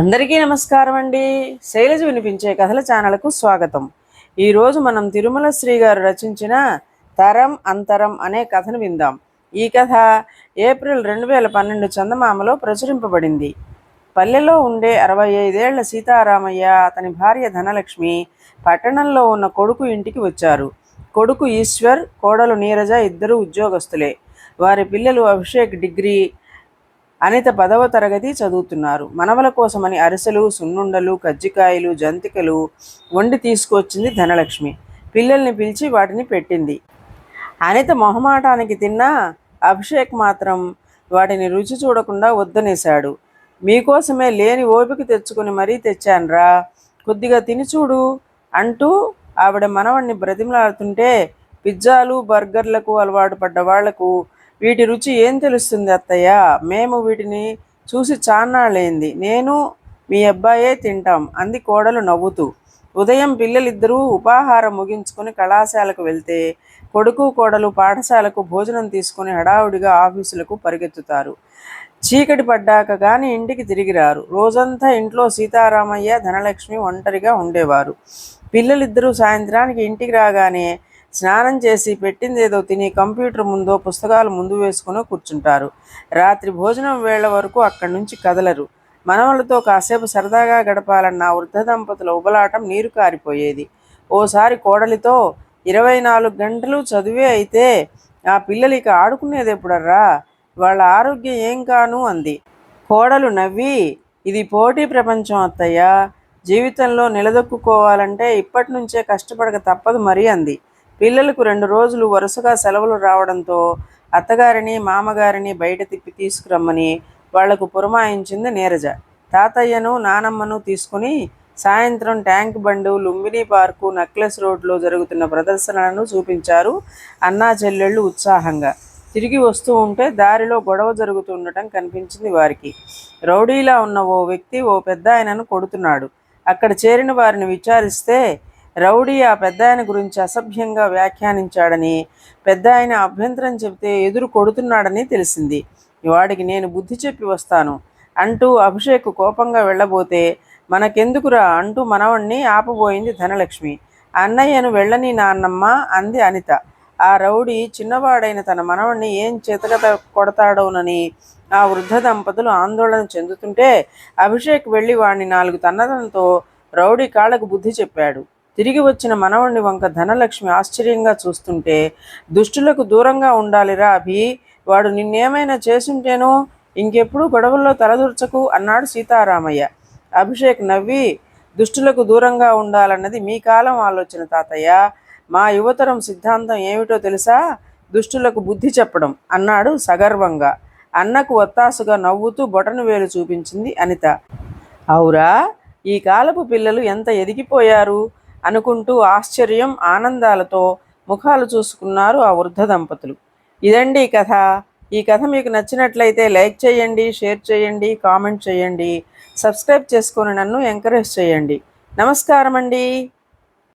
అందరికీ నమస్కారం అండి. శైలజ వినిపించే కథల ఛానల్కు స్వాగతం. ఈరోజు మనం తిరుమల శ్రీ గారు రచించిన తరం అంతరం అనే కథను విందాం. ఈ కథ ఏప్రిల్ రెండు వేల పన్నెండు చందమామలో ప్రచురింపబడింది. పల్లెలో ఉండే అరవై ఐదేళ్ళ సీతారామయ్య అతని భార్య ధనలక్ష్మి పట్టణంలో ఉన్న కొడుకు ఇంటికి వచ్చారు. కొడుకు ఈశ్వర్ కోడలు నీరజ ఇద్దరు ఉద్యోగస్తులే. వారి పిల్లలు అభిషేక్ డిగ్రీ అనిత పదవ తరగతి చదువుతున్నారు. మనవల కోసమని అరిసెలు సున్నుండలు కజ్జికాయలు జంతికలు వండి తీసుకొచ్చింది ధనలక్ష్మి. పిల్లల్ని పిలిచి వాటిని పెట్టింది. అనిత మొహమాటానికి తిన్నా అభిషేక్ మాత్రం వాటిని రుచి చూడకుండా వద్దనేశాడు. మీకోసమే లేని ఓపిక తెచ్చుకొని మరీ తెచ్చానురా. కొద్దిగా తిని చూడు అంటూ ఆవిడ మనవణ్ణి బ్రతిమలాడుతుంటే పిజ్జాలు బర్గర్లకు అలవాటు పడ్డ వాళ్ళకు వీటి రుచి ఏం తెలుస్తుంది అత్తయ్య? మేము వీటిని చూసి చాన్నాళ్ళైంది. నేను మీ అబ్బాయే తింటాం. అంది కోడలు నవ్వుతూ. ఉదయం పిల్లలిద్దరూ ఉపాహారం ముగించుకొని కళాశాలకు వెళ్తే కొడుకు కోడలు పాఠశాలకు భోజనం తీసుకుని హడావుడిగా ఆఫీసులకు పరిగెత్తుతారు. చీకటి పడ్డాక కానీ ఇంటికి తిరిగి రారు. రోజంతా ఇంట్లో సీతారామయ్య ధనలక్ష్మి ఒంటరిగా ఉండేవారు. పిల్లలిద్దరూ సాయంత్రానికి ఇంటికి రాగానే స్నానం చేసి పెట్టింది ఏదో తిని కంప్యూటర్ ముందో పుస్తకాలు ముందు వేసుకుని కూర్చుంటారు. రాత్రి భోజనం వేళ వరకు అక్కడి నుంచి కదలరు. మనవలతో కాసేపు సరదాగా గడపాలన్న వృద్ధ దంపతుల ఉబలాటం నీరు కారిపోయేది. ఓసారి కోడలితో ఇరవై నాలుగు గంటలు చదివే అయితే ఆ పిల్లలు ఇక ఆడుకునేది ఎప్పుడర్రా? వాళ్ళ ఆరోగ్యం ఏం కాను అంది. కోడలు నవ్వి ఇది పోటీ ప్రపంచం అత్తయ్య. జీవితంలో నిలదొక్కుకోవాలంటే ఇప్పటి నుంచే కష్టపడక తప్పదు మరీ అంది. పిల్లలకు రెండు రోజులు వరుసగా సెలవులు రావడంతో అత్తగారిని మామగారిని బయట తిప్పి తీసుకురమ్మని వాళ్ళకు పురమాయించింది నీరజ. తాతయ్యను నానమ్మను తీసుకుని సాయంత్రం Tank Bund Lumbini Park Necklace రోడ్లో జరుగుతున్న ప్రదర్శనలను చూపించారు అన్నా చెల్లెళ్ళు ఉత్సాహంగా. తిరిగి వస్తూ ఉంటే దారిలో గొడవ జరుగుతుండటం కనిపించింది వారికి. రౌడీలా ఉన్న ఓ వ్యక్తి ఓ పెద్ద ఆయనను కొడుతున్నాడు. అక్కడ చేరిన వారిని విచారిస్తే రౌడీ ఆ పెద్ద ఆయన గురించి అసభ్యంగా వ్యాఖ్యానించాడని పెద్ద ఆయన అభ్యంతరం చెబితే ఎదురు కొడుతున్నాడని తెలిసింది. వాడికి నేను బుద్ధి చెప్పి వస్తాను. అంటూ అభిషేక్ కోపంగా వెళ్ళబోతే మనకెందుకురా అంటూ మనవణ్ణి ఆపబోయింది ధనలక్ష్మి. అన్నయ్యను వెళ్ళని నాన్నమ్మ అంది అనిత. ఆ రౌడీ చిన్నవాడైన తన మనవణ్ణి ఏం చేతగత కొడతాడోనని ఆ వృద్ధ దంపతులు ఆందోళన చెందుతుంటే అభిషేక్ వెళ్ళి వాడిని నాలుగు తన్నదంతో రౌడీ కాళ్ళకు బుద్ధి చెప్పాడు. తిరిగి వచ్చిన మనవణ్ణి వంక ధనలక్ష్మి ఆశ్చర్యంగా చూస్తుంటే దుష్టులకు దూరంగా ఉండాలిరా అభి. వాడు నిన్నేమైనా చేసుంటేనో ఇంకెప్పుడు గొడవల్లో తలదూర్చకు అన్నాడు సీతారామయ్య. అభిషేక్ నవ్వి దుష్టులకు దూరంగా ఉండాలన్నది మీ కాలం ఆలోచన తాతయ్య. మా యువతరం సిద్ధాంతం ఏమిటో తెలుసా? దుష్టులకు బుద్ధి చెప్పడం అన్నాడు సగర్వంగా. అన్నకు ఒత్తాసుగా నవ్వుతూ బొటను వేలు చూపించింది అనిత. అవురా ఈ కాలపు పిల్లలు ఎంత ఎదిగిపోయారు? అనుకుంటూ ఆశ్చర్యం ఆనందాలతో ముఖాలు చూసుకున్నారు ఆ వృద్ధ దంపతులు. ఇదండి ఈ కథ. ఈ కథ మీకు నచ్చినట్లయితే లైక్ చేయండి షేర్ చేయండి కామెంట్ చేయండి సబ్స్క్రైబ్ చేసుకొని నన్ను ఎంకరేజ్ చేయండి. నమస్కారం అండి